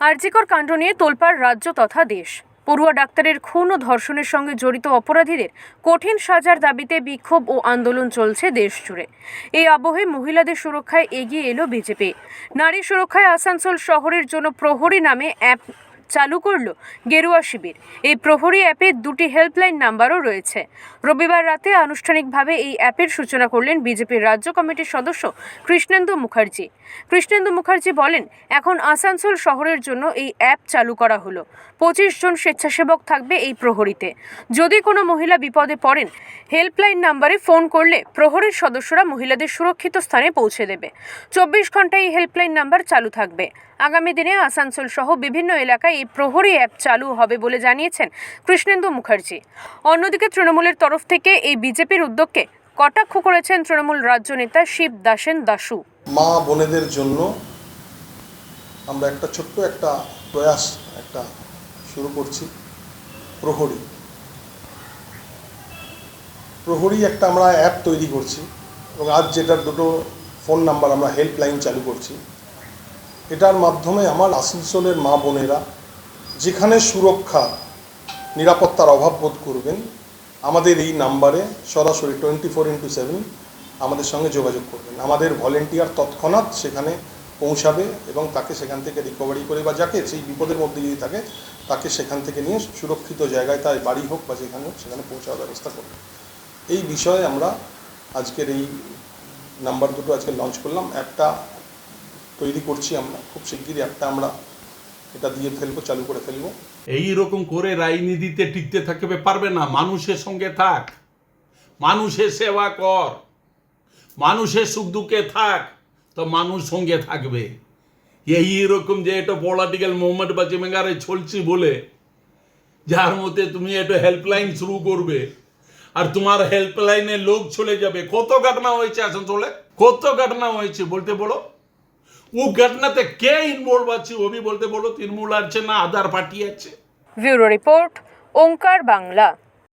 আরজিকর কাণ্ড নিয়ে তোলপাড় রাজ্য তথা দেশ। পড়ুয়া ডাক্তারের খুন ও ধর্ষণের সঙ্গে জড়িত অপরাধীদের কঠিন সাজার দাবিতে বিক্ষোভ ও আন্দোলন চলছে দেশ জুড়ে। এই আবহে মহিলাদের সুরক্ষায় এগিয়ে এলো বিজেপি। নারী সুরক্ষায় আসানসোল শহরের জন্য প্রহরী নামে অ্যাপ চালু করল গেরুয়া শিবির। এই প্রহরী অ্যাপে দুটি হেল্পলাইন নাম্বারও রয়েছে। রবিবার রাতে আনুষ্ঠানিকভাবে এই অ্যাপের সূচনা করলেন বিজেপির রাজ্য কমিটির সদস্য কৃষ্ণেন্দু মুখার্জি। কৃষ্ণেন্দু মুখার্জি বলেন, এখন আসানসোল শহরের জন্য এই অ্যাপ চালু করা হলো। পঁচিশ জন স্বেচ্ছাসেবক থাকবে এই প্রহরীতে। যদি কোনো মহিলা বিপদে পড়েন, হেল্পলাইন নাম্বারে ফোন করলে প্রহরীর সদস্যরা মহিলাদের সুরক্ষিত স্থানে পৌঁছে দেবে। চব্বিশ ঘন্টায় এই হেল্পলাইন নাম্বার চালু থাকবে। আগামী দিনে আসানসোল সহ বিভিন্ন এলাকায় এই প্রহরী অ্যাপ চালু হবে বলে জানিয়েছেন কৃষ্ণেন্দু মুখার্জি। অন্যদিকে তৃণমূলের তরফ থেকে এই বিজেপির উদ্যোগকে কটাক্ষ করেছেন তৃণমূল রাজ্য নেতা শিব দাসেন দাসু। মা বোনেদের জন্য আমরা একটা ছোট্ট একটা প্রয়াস একটা শুরু করছি, প্রহরী। প্রহরী একটা আমরা অ্যাপ তৈরি করছি এবং আজ যেটার দুটো ফোন নাম্বার আমরা হেল্পলাইন চালু করছি, এটার মাধ্যমে আমার আসানসোলের মা বোনেরা যেখানে সুরক্ষা, নিরাপত্তার অভাব বোধ করবেন, আমাদের এই নাম্বারে সরাসরি টোয়েন্টি ফোর ইন্টু সেভেন আমাদের সঙ্গে যোগাযোগ করবেন। আমাদের ভলেন্টিয়ার তৎক্ষণাৎ সেখানে পৌঁছাবে এবং তাকে সেখান থেকে রিকভারি করে বা যাকে সেই বিপদের মধ্যে যদি থাকে, তাকে সেখান থেকে নিয়ে সুরক্ষিত জায়গায় তার বাড়ি হোক বা যেখানে হোক সেখানে পৌঁছাবার ব্যবস্থা করবে এই বিষয়ে আমরা আজকের এই নাম্বার দুটো আজকে লঞ্চ করলাম। অ্যাপটা তৈরি করছি আমরা, খুব শিগগিরই অ্যাপটা আমরা এটা দিয়ে ফেলব, চালু করে ফেলব। এই রকম করে রাজনীতিতে টিকতে থাকবে, পারবে না। মানুষের সঙ্গে থাক। মানুষের সেবা কর। মানুষের সুখ দুঃখে থাক। তো মানুষ সঙ্গে থাকবে। এই রকম যে এটা পলিটিক্যাল মুভমেন্ট বা জিমেগারে চলছি বলে, যার মধ্যে তুমি একটা হেল্পলাইন শুরু করবে, আর তোমার হেল্পলাইনে লোক চলে যাবে। কত ঘটনা হয়েছে আসানসোলে কত ঘটনা হয়েছে, বলতে বলো। ও ঘটনাতে কে ইনভলভ আছে? বলতে বলো, তৃণমূল আছে না আধার পার্টি আছে? রিপোর্ট, ওঙ্কার বাংলা।